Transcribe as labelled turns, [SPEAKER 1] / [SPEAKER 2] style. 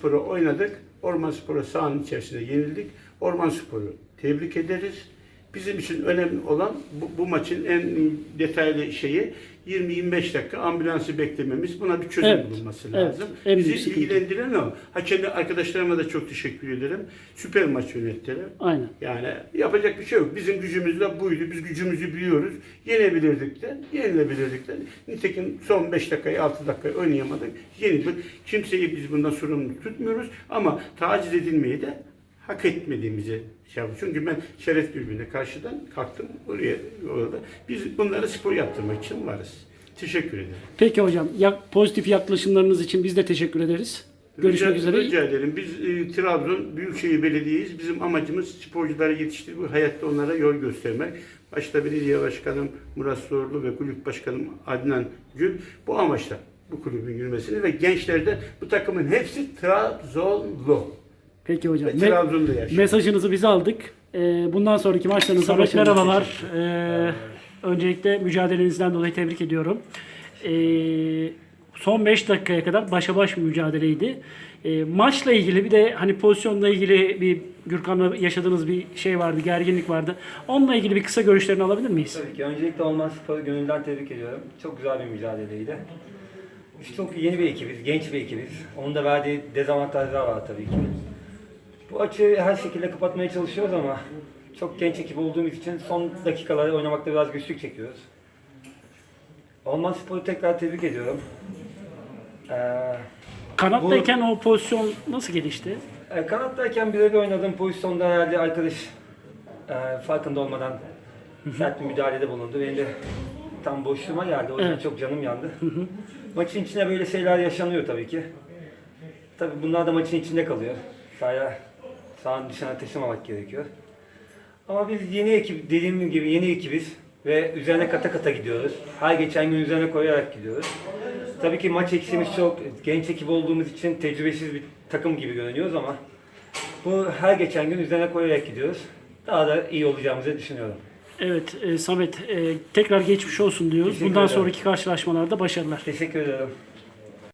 [SPEAKER 1] Spor'u oynadık. Orman Spor'u sahanın içerisinde yenildik. Orman Spor'u tebrik ederiz. Bizim için önemli olan bu, bu maçın en detaylı şeyi 20-25 dakika ambulansı beklememiz. Buna bir çözüm
[SPEAKER 2] Evet,
[SPEAKER 1] bulunması
[SPEAKER 2] evet.
[SPEAKER 1] lazım.
[SPEAKER 2] En büyük
[SPEAKER 1] Bizi
[SPEAKER 2] sıkıntı.
[SPEAKER 1] ilgilendiren o. Hakemli arkadaşlarıma da çok teşekkür ederim. Süper maç yönettiler.
[SPEAKER 2] Aynen.
[SPEAKER 1] Yani yapacak bir şey yok. Bizim gücümüz de buydu. Biz gücümüzü biliyoruz. Yenebilirdik de, yenilebilirdik de. Nitekim son 5 dakikayı, 6 dakikayı oynayamadık. Yenildik. Kimseyi biz bundan sorumlu tutmuyoruz. Ama taciz edilmeyi de hak etmediğimizi şey yapıyoruz. Çünkü ben şeref dürbününe karşıdan kalktım oraya orada. Biz bunları spor yaptırmak için varız. Teşekkür ederim.
[SPEAKER 2] Peki hocam yak, pozitif yaklaşımlarınız için biz de teşekkür ederiz. Görüşmek
[SPEAKER 1] rica,
[SPEAKER 2] üzere.
[SPEAKER 1] Rica ederim. Biz e, Trabzon Büyükşehir Belediye'yiz. Bizim amacımız sporcuları yetiştirmek, hayatta onlara yol göstermek. Başta belediye başkanım Murat Sorlu ve kulüp başkanım Adnan Gül bu amaçla bu kulübün yürümesini ve gençlerde bu takımın hepsi Trabzonlu.
[SPEAKER 2] Peki hocam.
[SPEAKER 1] Ve Trabzon'da yaşıyor.
[SPEAKER 2] mesajınızı biz aldık. Ee, bundan sonraki maçlarınızda
[SPEAKER 3] Samet
[SPEAKER 2] başarılar.
[SPEAKER 3] merhabalar. Ee, öncelikle mücadelenizden dolayı tebrik ediyorum. Ee, son 5 dakikaya kadar başa baş bir mücadeleydi. Ee, maçla ilgili bir de hani pozisyonla ilgili bir Gürkan'la yaşadığınız bir şey vardı, gerginlik vardı. Onunla ilgili bir kısa görüşlerini alabilir miyiz?
[SPEAKER 4] Tabii ki. Öncelikle Orman Spor'u gönülden tebrik ediyorum. Çok güzel bir mücadeleydi. Biz çok yeni bir ekibiz, genç bir ekibiz. Onun da verdiği dezavantajlar var tabii ki. Bu açığı her şekilde kapatmaya çalışıyoruz ama çok genç ekip olduğumuz için son dakikaları oynamakta biraz güçlük çekiyoruz. Orman Spor'u tekrar tebrik ediyorum. Ee,
[SPEAKER 2] Kanattayken o pozisyon nasıl gelişti?
[SPEAKER 4] e, kanattayken birebir oynadığım pozisyonda herhalde arkadaş e, farkında olmadan sert bir müdahalede bulundu. Benim de tam boşluğuma geldi. O yüzden
[SPEAKER 2] Evet.
[SPEAKER 4] çok canım yandı. Maçın içine böyle şeyler yaşanıyor tabii ki. Tabii bunlar da maçın içinde kalıyor. Sahaya, sahanın dışına taşımamak gerekiyor. Ama biz yeni ekip, dediğim gibi yeni ekibiz ve üzerine kata kata gidiyoruz. Her geçen gün üzerine koyarak gidiyoruz. Tabii ki maç eksiğimiz çok. Genç ekip olduğumuz için tecrübesiz bir takım gibi görünüyoruz ama bu her geçen gün üzerine koyarak gidiyoruz. Daha da iyi olacağımızı düşünüyorum.
[SPEAKER 2] Evet e, Samet e, tekrar geçmiş olsun diyoruz.
[SPEAKER 4] Teşekkür
[SPEAKER 2] Bundan
[SPEAKER 4] ederim.
[SPEAKER 2] sonraki karşılaşmalarda başarılar.
[SPEAKER 4] Teşekkür ederim.